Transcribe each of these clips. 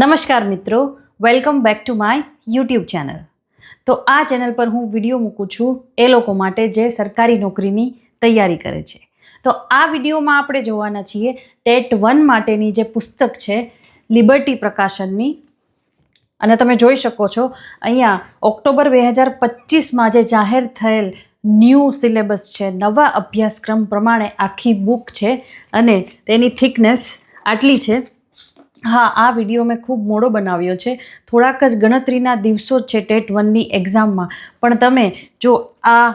નમસ્કાર મિત્રો welcome back to my YouTube channel તો આ ચેનલ પર હું વીડિયો મૂકું છું એ લોકો માટે જે સરકારી નોકરીની તૈયારી કરે છે. તો આ વિડીયોમાં આપણે જોવાના છીએ ટેટ વન માટેની જે પુસ્તક છે લિબર્ટી પ્રકાશનની. અને તમે જોઈ શકો છો, અહીંયા ઓક્ટોબર બે હજાર પચીસમાં જે જાહેર થયેલ ન્યૂ સિલેબસ છે, નવા અભ્યાસક્રમ પ્રમાણે આખી બુક છે અને તેની થિકનેસ આટલી છે. હા, આ વીડિયો મેં ખૂબ મોડો બનાવ્યો છે. થોડાક જ ગણતરીના દિવસો છે ટેટ વનની એક્ઝામમાં. પણ તમે જો આ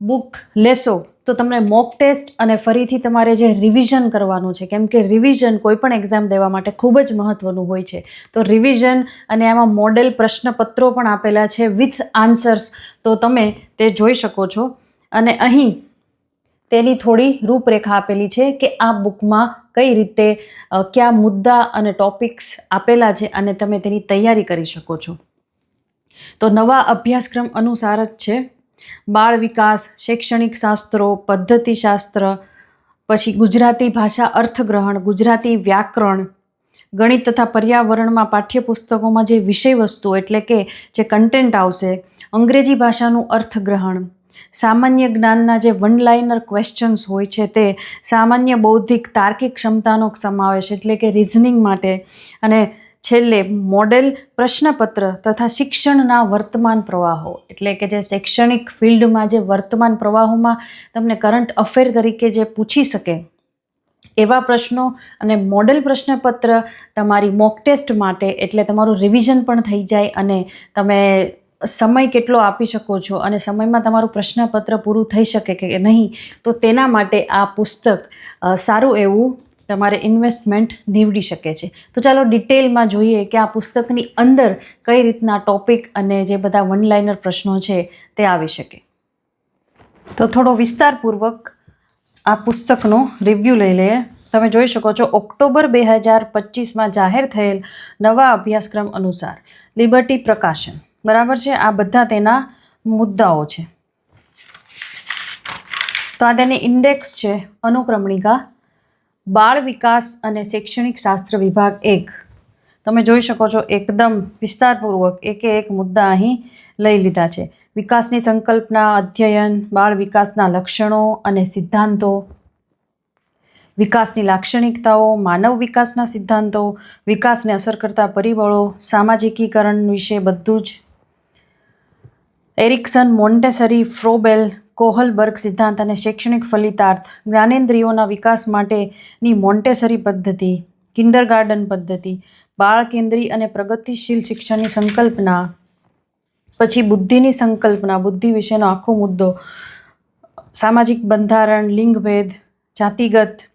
બુક લેશો, તો તમને મોક ટેસ્ટ અને ફરીથી તમારે જે રિવિઝન કરવાનું છે, કેમ કે રિવિઝન કોઈપણ એક્ઝામ દેવા માટે ખૂબ જ મહત્ત્વનું હોય છે. તો રિવિઝન અને આમાં મોડેલ પ્રશ્નપત્રો પણ આપેલા છે વિથ આન્સર્સ, તો તમે તે જોઈ શકો છો. અને અહીં તેની થોડી રૂપરેખા આપેલી છે કે આ બુકમાં કઈ રીતે કયા મુદ્દા અને ટોપિક્સ આપેલા છે અને તમે તેની તૈયારી કરી શકો છો. તો નવા અભ્યાસક્રમ અનુસાર જ છે. બાળ વિકાસ, શૈક્ષણિક શાસ્ત્રો, પદ્ધતિશાસ્ત્ર, પછી ગુજરાતી ભાષા અર્થગ્રહણ, ગુજરાતી વ્યાકરણ, ગણિત તથા પર્યાવરણમાં પાઠ્યપુસ્તકોમાં જે વિષય વસ્તુ એટલે કે જે કન્ટેન્ટ આવશે, અંગ્રેજી ભાષાનું અર્થગ્રહણ સામાન્ય જ્ઞાનના જે વન લાઇનર ક્વેશ્ચન્સ હોય છે તે સામાન્ય બૌદ્ધિક તાર્કિક ક્ષમતાનો સમાવેશ એટલે કે રિઝનિંગ માટે. અને છેલ્લે મોડેલ પ્રશ્નપત્ર તથા શિક્ષણના વર્તમાન પ્રવાહો. એટલે કે જે શૈક્ષણિક ફિલ્ડમાં જે વર્તમાન પ્રવાહોમાં તમને કરંટ અફેર તરીકે જે પૂછી શકે, એવા પ્રશ્નો અને મોડેલ પ્રશ્નપત્ર તમારી મોક ટેસ્ટ માટે એટલે તમારું રિવિઝન પણ થઈ જાય અને તમે સમય કેટલો આપી શકો છો અને સમયમાં તમારું પ્રશ્નપત્ર પૂરું થઈ શકે કે નહીં, તો તેના માટે આ પુસ્તક સારું એવું તમારે ઇન્વેસ્ટમેન્ટ નીવડી શકે છે. તો ચાલો ડિટેલમાં જોઈએ કે આ પુસ્તકની અંદર કઈ રીતના ટોપિક અને જે બધા વન લાઇનર પ્રશ્નો છે તે આવી શકે. તો થોડો વિસ્તારપૂર્વક આ પુસ્તકનો રિવ્યૂ લઈ લઈએ. તમે જોઈ શકો છો, ઓક્ટોબર બે હજાર પચીસમાં જાહેર થયેલ નવા અભ્યાસક્રમ અનુસાર લિબર્ટી પ્રકાશન બરાબર છે? આ બધા તેના મુદ્દાઓ છે. તો આ તેની ઇન્ડેક્સ છે, અનુક્રમણિકા, બાળ વિકાસ અને શૈક્ષણિક શાસ્ત્ર વિભાગ એક. તમે જોઈ શકો છો, એકદમ વિસ્તારપૂર્વક એકે એક મુદ્દા અહીં લઈ લીધા છે. વિકાસની સંકલ્પના અધ્યયન, બાળ વિકાસના લક્ષણો અને સિદ્ધાંતો. વિકાસની લાક્ષણિકતાઓ, માનવ વિકાસના સિદ્ધાંતો, વિકાસને અસર કરતા પરિબળો, સામાજિકીકરણ વિશે બધું જ એરિક્સન, મોન્ટેસરી, ફ્રોબેલ, કોહલબર્ગ સિદ્ધાંત અને શૈક્ષણિક ફલિતાર્થ જ્ઞાનેન્દ્રિયોના વિકાસ માટેની મોન્ટેસરી પદ્ધતિ, કિન્ડરગાર્ડન પદ્ધતિ બાળ કેન્દ્રી અને પ્રગતિશીલ શિક્ષણની સંકલ્પના, પછી બુદ્ધિની સંકલ્પના, બુદ્ધિ વિશેનો આખો મુદ્દો, સામાજિક બંધારણ, લિંગભેદ, જાતિગત,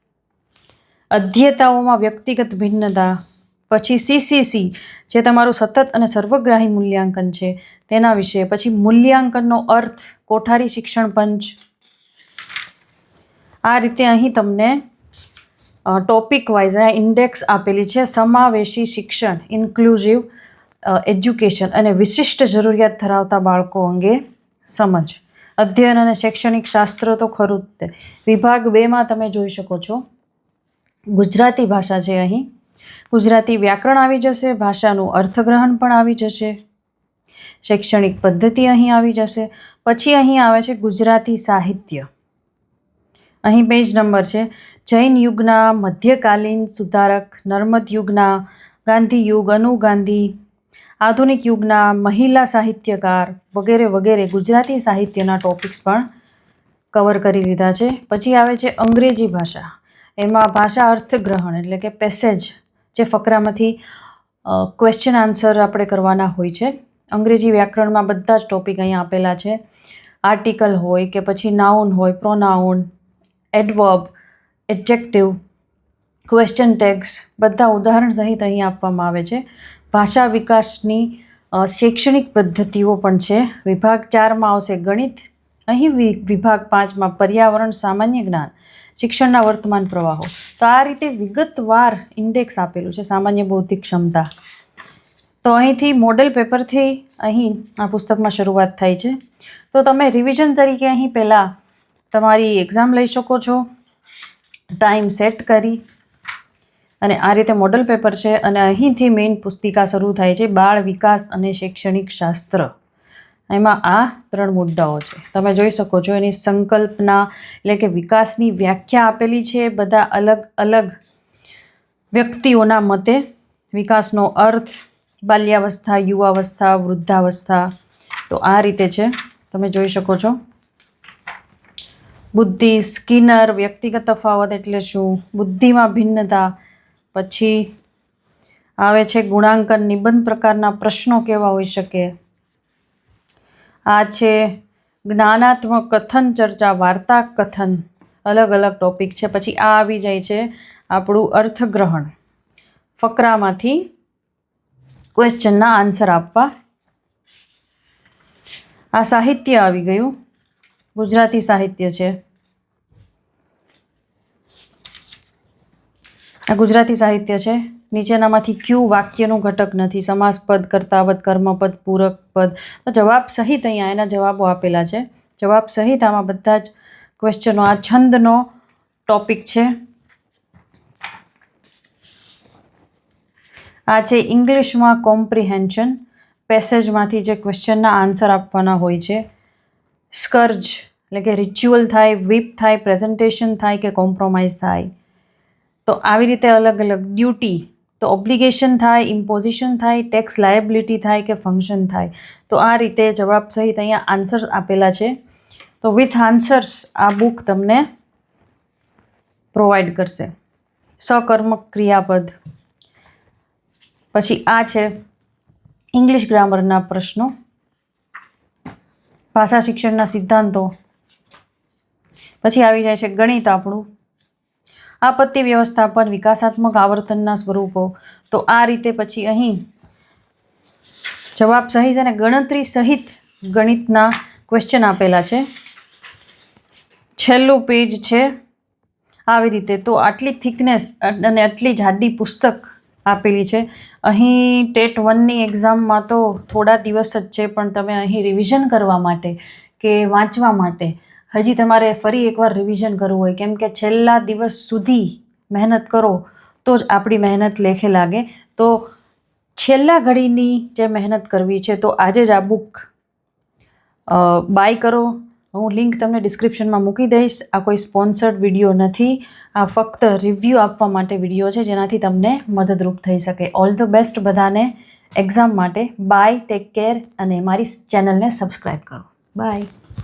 અધ્યતાઓમાં વ્યક્તિગત ભિન્નતા પછી સીસીસી જે તમારું સતત અને સર્વગ્રાહી મૂલ્યાંકન છે, તેના વિશે. પછી મૂલ્યાંકનનો અર્થ, કોઠારી શિક્ષણ પંચ. આ રીતે અહીં તમને ટોપિક વાઇઝ અહીંયા ઇન્ડેક્સ આપેલી છે, સમાવેશી શિક્ષણ ઇન્ક્લુઝિવ એજ્યુકેશન અને વિશિષ્ટ જરૂરિયાત ધરાવતા બાળકો અંગે સમજ. અધ્યયન અને શૈક્ષણિક શાસ્ત્ર તો ખરું જ તે. વિભાગ બેમાં તમે જોઈ શકો છો. ગુજરાતી ભાષા છે અહીં. ગુજરાતી વ્યાકરણ આવી જશે, ભાષાનું અર્થગ્રહણ પણ આવી જશે. શૈક્ષણિક પદ્ધતિ અહીં આવી જશે. પછી અહીં આવે છે ગુજરાતી સાહિત્ય. અહીં પેજ નંબર છે, જૈન યુગના મધ્યકાલીન સુધારક, નર્મદ યુગના ગાંધી યુગ, અનુ ગાંધી, આધુનિક યુગના મહિલા સાહિત્યકાર વગેરે વગેરે ગુજરાતી સાહિત્યના ટોપિક્સ પણ કવર કરી લીધા છે. પછી આવે છે અંગ્રેજી ભાષા. એમાં ભાષા અર્થગ્રહણ એટલે કે પેસેજ જે ફકરામાંથી ક્વેશ્ચન આન્સર આપણે કરવાના હોય છે. અંગ્રેજી વ્યાકરણમાં બધા જ ટોપિક અહીંયા આપેલા છે. આર્ટિકલ હોય કે પછી નાઉન હોય pronoun adverb adjective question tags બધા ઉદાહરણ સહિત અહીં આપવામાં આવે છે. ભાષા વિકાસની શૈક્ષણિક પદ્ધતિઓ પણ છે. વિભાગ ચારમાં આવશે ગણિત અહીં વિભાગ પાંચમાં પર્યાવરણ, સામાન્ય જ્ઞાન, શિક્ષણના વર્તમાન પ્રવાહો. તો આ રીતે વિગતવાર ઇન્ડેક્સ આપેલું છે સામાન્ય બૌદ્ધિક ક્ષમતા. તો અહીંથી મોડેલ પેપરથી અહીં આ પુસ્તકમાં શરૂઆત થાય છે. તો તમે રિવિઝન તરીકે અહીં પહેલાં તમારી એક્ઝામ લઈ શકો છો. ટાઈમ સેટ કરી. અને આ રીતે મોડલ પેપર છે અને અહીંથી મેઇન પુસ્તિકા શરૂ થાય છે બાળ વિકાસ અને શૈક્ષણિક શાસ્ત્ર. એમાં આ ત્રણ મુદ્દાઓ છે. તમે જોઈ શકો છો એની સંકલ્પના એટલે કે વિકાસની વ્યાખ્યા આપેલી છે બધા અલગ અલગ વ્યક્તિઓના મતે. વિકાસનો અર્થ, બાલ્યાવસ્થા, યુવાવસ્થા, વૃદ્ધાવસ્થા, તો આ રીતે છે. તમે જોઈ શકો છો. બુદ્ધિ સ્કિનર વ્યક્તિગત તફાવત એટલે શું? બુદ્ધિમાં ભિન્નતા. પછી આવે છે ગુણાંકન નિબંધ પ્રકારના પ્રશ્નો કેવા હોઈ શકે? આ છે જ્ઞાનાત્મક કથન, ચર્ચા, વાર્તા, કથન. અલગ અલગ ટોપિક છે. પછી આ આવી જાય છે આપણું અર્થગ્રહણ. ફકરામાંથી ક્વેશ્ચનના આન્સર આપવા. આ સાહિત્ય આવી ગયું. ગુજરાતી સાહિત્ય છે. આ ગુજરાતી સાહિત્ય છે. નીચેનામાંથી ક્યુ વાક્યનું ઘટક નથી. સમાસપદ, કર્તાવદ, કર્મપદ પૂરક પદ તો જવાબ સહિત અહીંયા એના જવાબો આપેલા છે. જવાબ સહિત આમાં બધા જ ક્વેશ્ચનો આ છંદનો ટોપિક છે. આ છે ઇંગ્લિશમાં કોમ્પ્રિહેન્શન પેસેજમાંથી જે ક્વેશ્ચનના આન્સર આપવાના હોય છે. સ્કર્જ એટલે કે રિચ્યુઅલ થાય વીપ થાય પ્રેઝન્ટેશન થાય કે કોમ્પ્રોમાઇઝ થાય. તો આવી રીતે અલગ અલગ ડ્યુટી તો ઓબ્લિગેશન થાય ઇમ્પોઝિશન થાય ટેક્સ લાયબિલિટી થાય કે ફંક્શન થાય. તો આ રીતે જવાબ સહિત અહીંયા આન્સર્સ આપેલા છે. તો વિથ આન્સર્સ આ બુક તમને પ્રોવાઈડ કરશે. સકર્મક ક્રિયાપદ. પછી આ છે ઇંગ્લિશ ગ્રામરના પ્રશ્નો. ભાષા શિક્ષણના સિદ્ધાંતો. પછી આવી જાય છે ગણિત આપણું. આપત્તિ વ્યવસ્થાપન વિકાસાત્મક આવર્તનના સ્વરૂપો. તો આ રીતે પછી અહીં જવાબ સહિત અને ગણતરી સહિત ગણિતના ક્વેશ્ચન આપેલા છે. છેલ્લું પેજ છે આવી રીતે. તો આટલી થિકનેસ અને આટલી જાડી પુસ્તક આપેલી છે. અહીં ટેટ વનની એક્ઝામમાં તો થોડા દિવસ જ છે, પણ તમે અહીં રિવિઝન કરવા માટે કે વાંચવા માટે હજી તમારે ફરી એકવાર રિવિઝન કરવું હોય. કેમ કે છેલ્લા દિવસ સુધી મહેનત કરો તો જ આપણી મહેનત લેખે લાગે. તો છેલ્લા ઘડીની જે મહેનત કરવી છે તો આજે જ આ બુક બાય કરો. હું લિંક તમને ડિસ્ક્રિપ્શનમાં મૂકી દઈશ. આ કોઈ સ્પોન્સર્ડ વીડિયો નથી. આ ફક્ત રિવ્યૂ આપવા માટે વીડિયો છે, જેનાથી તમને મદદરૂપ થઈ શકે. ઓલ ધ બેસ્ટ બધાને એક્ઝામ માટે. બાય ટેક કેર અને મારી ચેનલને સબસ્ક્રાઈબ કરો. બાય